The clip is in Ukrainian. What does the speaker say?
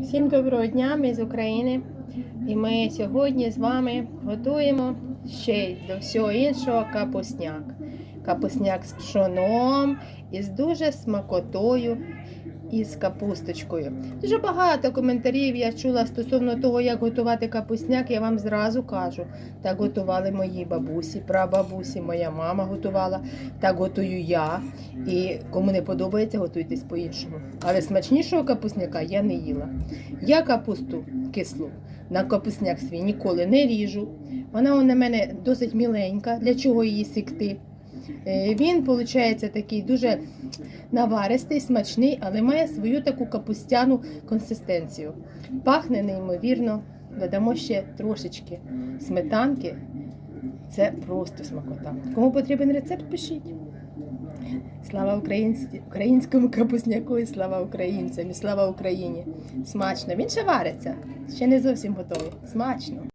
Всім доброго дня, ми з України. І ми сьогодні з вами готуємо ще до всього іншого капусняк. Капусняк з пшоном і з дуже смакотою і з капусточкою. Дуже багато коментарів я чула стосовно того, як готувати капусняк. Я вам зразу кажу. Так готували мої бабусі, прабабусі, моя мама готувала, так готую я. І кому не подобається, готуйтесь по-іншому. Але смачнішого капусняка я не їла. Я капусту кислу на капусняк свій ніколи не ріжу. Вона у мене досить міленька. Для чого її сікти? Е, Він, виходить, такий дуже наваристий, смачний, але має свою таку капустяну консистенцію. Пахне неймовірно. Додамо ще трошечки сметанки. Це просто смакота. Кому потрібен рецепт, пишіть. Слава українсь- українському капусняку і слава українцям, і слава Україні. Смачно. Він ще вариться. Ще не зовсім готовий. Смачно.